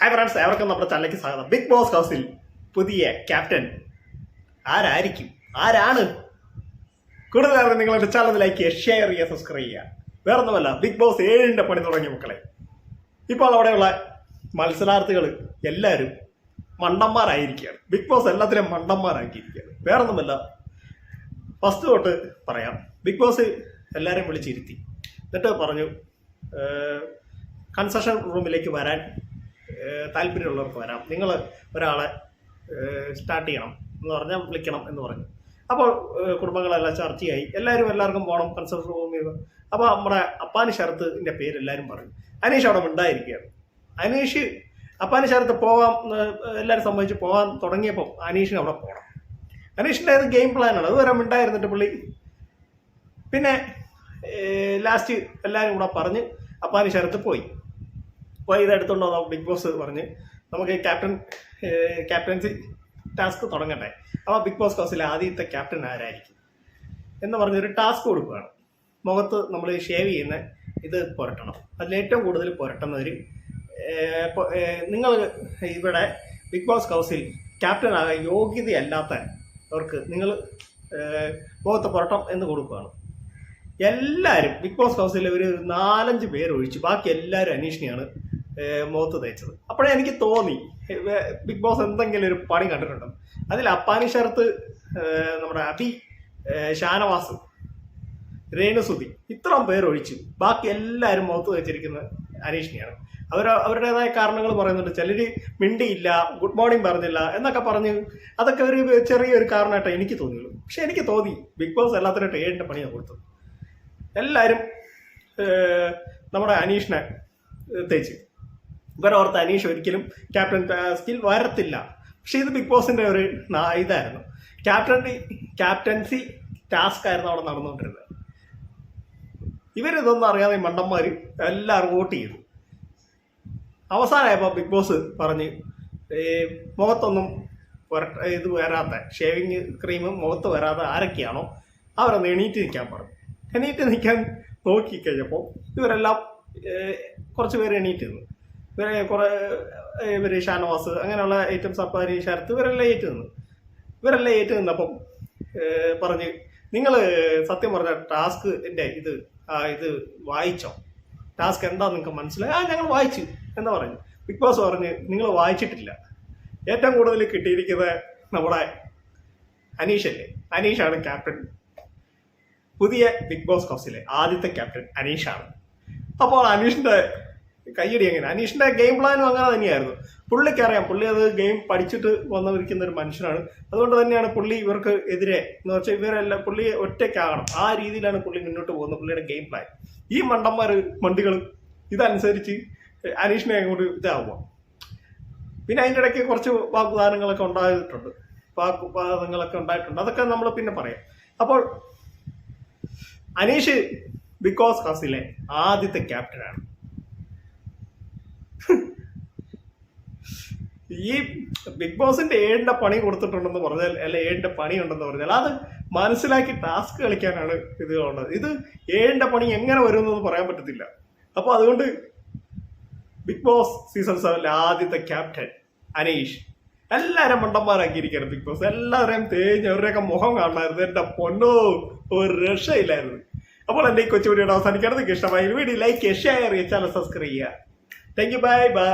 Hi friends ഏവർക്കും നമ്മുടെ ചാനലിലേക്ക് സ്വാഗതം. ബിഗ് ബോസ് ഹൗസിൽ പുതിയ ക്യാപ്റ്റൻ ആരായിരിക്കും? ആരാണ്? കൂടുതലായിരുന്നു നിങ്ങൾ എന്റെ ചാനൽ ലൈക്ക് ചെയ്യുക ഷെയർ ചെയ്യുക സബ്സ്ക്രൈബ് ചെയ്യുക. വേറൊന്നുമല്ല ബിഗ് ബോസ് ഏഴിന്റെ പണി തുടങ്ങിയ മക്കളെ. ഇപ്പോൾ അവിടെയുള്ള മത്സരാർത്ഥികൾ എല്ലാവരും മണ്ടന്മാരായിരിക്കുകയാണ്. ബിഗ് ബോസ് എല്ലാത്തിനും മണ്ടന്മാരാക്കിയിരിക്കുകയാണ്. വേറൊന്നുമല്ല ഫസ്റ്റ് തൊട്ട് പറയാം. ബിഗ് ബോസ് എല്ലാവരെയും വിളിച്ചിരുത്തി. എന്നിട്ട് പറഞ്ഞു കൺസെഷൻ റൂമിലേക്ക് വരാൻ താല്പര്യമുള്ളവർക്ക് വരാം. നിങ്ങൾ ഒരാളെ സ്റ്റാർട്ട് ചെയ്യണം എന്ന് പറഞ്ഞാൽ വിളിക്കണം എന്ന് പറഞ്ഞു. അപ്പോൾ കുടുംബങ്ങളെല്ലാം ചർച്ചയായി. എല്ലാവരും എല്ലാവർക്കും പോകണം കൺസൾട്ട് റൂമിൽ ചെയ്ത് അപ്പോൾ നമ്മുടെ അപ്പാനി ശരത്തിന്റെ പേര് എല്ലാവരും പറഞ്ഞു അനീഷ് അവിടെ ഉണ്ടായിരിക്കുകയാണ് അനീഷ് അപ്പാനി ശരത്ത് പോവാം എല്ലാവരും സംബന്ധിച്ച് പോകാൻ തുടങ്ങിയപ്പോൾ അനീഷിന് അവിടെ പോകണം അനീഷിന്റെ അത് ഗെയിം പ്ലാനാണ് അതുവരെ ഉണ്ടായിരുന്നിട്ട് പുള്ളി. പിന്നെ ലാസ്റ്റ് എല്ലാവരും കൂടെ പറഞ്ഞ് അപ്പാനി ശരത്ത് പോയി. ഇത് എടുത്തുകൊണ്ട് ബിഗ് ബോസ് പറഞ്ഞ്. നമുക്ക് ക്യാപ്റ്റൻ ക്യാപ്റ്റൻസി ടാസ്ക് തുടങ്ങട്ടെ. അപ്പോൾ ബിഗ് ബോസ് ഹൗസിൽ ആദ്യത്തെ ക്യാപ്റ്റൻ ആരായിരിക്കും? എന്ന് പറഞ്ഞൊരു ടാസ്ക് കൊടുക്കുകയാണ്. മുഖത്ത് നമ്മൾ ഷേവ് ചെയ്യുന്ന ഇത് പുരട്ടണം. അതിലേറ്റവും കൂടുതൽ പുരട്ടുന്നവർ നിങ്ങൾ ഇവിടെ ബിഗ് ബോസ് ഹൗസിൽ ക്യാപ്റ്റൻ ആകാൻ യോഗ്യതയല്ലാത്തവർക്ക് നിങ്ങൾ മുഖത്ത് പുരട്ടം എന്ന് കൊടുക്കുകയാണ്. എല്ലാവരും ബിഗ് ബോസ് ഹൗസിൽ ഒരു നാലഞ്ച് പേര് ഒഴിച്ച് ബാക്കി എല്ലാവരും അനീഷിനെയാണ് ഏഹ്, മുഖത്ത് തേച്ചത്. അപ്പോഴേ എനിക്ക് തോന്നി ബിഗ് ബോസ് എന്തെങ്കിലും ഒരു പണി കണ്ടിട്ടുണ്ടോ? അതിൽ അപ്പാനി ഷർത്ത് നമ്മുടെ അബി ഷാനവാസ് രേണുസുതി ഇത്രയും പേർ ഒഴിച്ചു. ബാക്കി എല്ലാവരും മുഖത്ത് വെച്ചിരിക്കുന്ന അനീഷിനെയാണ്. അവർ അവരുടേതായ കാരണങ്ങൾ പറയുന്നുണ്ട്. ചിലർ മിണ്ടിയില്ല ഗുഡ് മോർണിംഗ് പറഞ്ഞില്ല എന്നൊക്കെ പറഞ്ഞ് അതൊക്കെ ഒരു ചെറിയൊരു കാരണമായിട്ട് എനിക്ക് തോന്നിയുള്ളൂ. പക്ഷെ എനിക്ക് തോന്നി ബിഗ് ബോസ് എല്ലാത്തിനും ഏഴിന്റെ പണിയാണ് കൊടുത്തത്. എല്ലാവരും നമ്മുടെ അനീഷിനെ തേച്ച്. ഇവരോർത്ത് അനീഷ് ഒരിക്കലും ക്യാപ്റ്റൻ സ്കിൽ വരത്തില്ല. പക്ഷേ ഇത് ബിഗ് ബോസിന്റെ ഒരു ഇതായിരുന്നു. ക്യാപ്റ്റൻ ക്യാപ്റ്റൻസി ടാസ്ക് ആയിരുന്നു അവിടെ നടന്നുകൊണ്ടിരുന്നത്. ഇവരിതൊന്നും അറിയാതെ ഈ മണ്ടന്മാര് എല്ലാവരും വോട്ട് ചെയ്തു. അവസാനമായപ്പോൾ ബിഗ് ബോസ് പറഞ്ഞ് ഈ മുഖത്തൊന്നും ഇത് വരാത്ത ഷേവിങ് ക്രീമും മുഖത്ത് വരാതെ ആരൊക്കെയാണോ അവരൊന്ന് എണീറ്റ് നിൽക്കാൻ പറഞ്ഞു. എണീറ്റ് നിൽക്കാൻ നോക്കിക്കഴിഞ്ഞപ്പോൾ ഇവരെല്ലാം കുറച്ച് പേര് എണീറ്റ് നിന്നു ഇവരെ കുറേ ഇവർ ഷാനവാസ് അങ്ങനെയുള്ള ഐറ്റംസ് അപ്പാരി ശരത്ത് ഇവരെല്ലാം ഏറ്റു നിന്നു. ഇവരെല്ലാം ഏറ്റു നിന്നപ്പം പറഞ്ഞ് നിങ്ങൾ സത്യം പറഞ്ഞ ടാസ്ക് എന്റെ ഇത് ഇത് വായിച്ചോ? ടാസ്ക് എന്താ നിങ്ങൾക്ക് മനസ്സിലായി? ആ ഞങ്ങൾ വായിച്ചു എന്ന് പറഞ്ഞു. ബിഗ് ബോസ് പറഞ്ഞ് നിങ്ങൾ വായിച്ചിട്ടില്ല. ഏറ്റവും കൂടുതൽ കിട്ടിയിരിക്കുന്നത് നമ്മുടെ അനീഷല്ലേ? അനീഷാണ് ക്യാപ്റ്റൻ. പുതിയ ബിഗ് ബോസ് ഹൗസിലെ ആദ്യത്തെ ക്യാപ്റ്റൻ അനീഷാണ്. അപ്പോൾ അനീഷിന്റെ കയ്യടി എങ്ങനെ? അനീഷിന്റെ ഗെയിം പ്ലാനും അങ്ങനെ തന്നെയായിരുന്നു. പുള്ളിക്ക് അറിയാം. പുള്ളി അത് ഗെയിം പഠിച്ചിട്ട് വന്നിരിക്കുന്ന ഒരു മനുഷ്യനാണ്. അതുകൊണ്ട് തന്നെയാണ് പുള്ളി ഇവർക്ക് എതിരെ എന്ന് വെച്ചാൽ ഇവരെല്ലാം പുള്ളിയെ ഒറ്റയ്ക്കാകണം. ആ രീതിയിലാണ് പുള്ളി മുന്നോട്ട് പോകുന്നത് പുള്ളിയുടെ ഗെയിം പ്ലാൻ ഈ മണ്ടന്മാർ മണ്ടികൾ ഇതനുസരിച്ച് അനീഷിനെ അങ്ങോട്ട് ഇതാവുക പിന്നെ അതിന്റെ ഇടയ്ക്ക് കുറച്ച് വാഗ്ദാനങ്ങളൊക്കെ ഉണ്ടായിട്ടുണ്ട്. വാഗ്വാദങ്ങളൊക്കെ ഉണ്ടായിട്ടുണ്ട്. അതൊക്കെ നമ്മൾ പിന്നെ പറയാം. അപ്പോൾ അനീഷ് ബിഗ് ബോസ് ഹൗസിലെ ആദ്യത്തെ ക്യാപ്റ്റനാണ് ഈ ബിഗ് ബോസിന്റെ ഏഴിന്റെ പണി കൊടുത്തിട്ടുണ്ടെന്ന് പറഞ്ഞാൽ അല്ല ഏഴിന്റെ പണി ഉണ്ടെന്ന് പറഞ്ഞാൽ അത് മനസ്സിലാക്കി ടാസ്ക് കളിക്കാനാണ് ഇത് ഉള്ളത്. ഇത് ഏഴിന്റെ പണി എങ്ങനെ വരുമെന്നൊന്നും പറയാൻ പറ്റത്തില്ല. അപ്പോൾ അതുകൊണ്ട് ബിഗ് ബോസ് സീസൺ സെവനിലെ ആദ്യത്തെ ക്യാപ്റ്റൻ അനീഷ്. എല്ലാവരും മണ്ടന്മാരാക്കിയിരിക്കുകയാണ് ബിഗ് ബോസ് എല്ലാവരെയും തേഞ്ഞ് അവരുടെയൊക്കെ മുഖം കാണണമായിരുന്നു. എന്റെ പൊന്നോ ഒരു രക്ഷയില്ലായിരുന്നു. അപ്പോൾ എന്റെ ഈ കൊച്ചു വീഡിയോ അവസാനിക്കുന്നത് ഇഷ്ടമായി. വീഡിയോ ലൈക്ക് ഷെയർ ചെയ്യുക ചാനൽ സബ്സ്ക്രൈബ് ചെയ്യുക. Thank you bye bye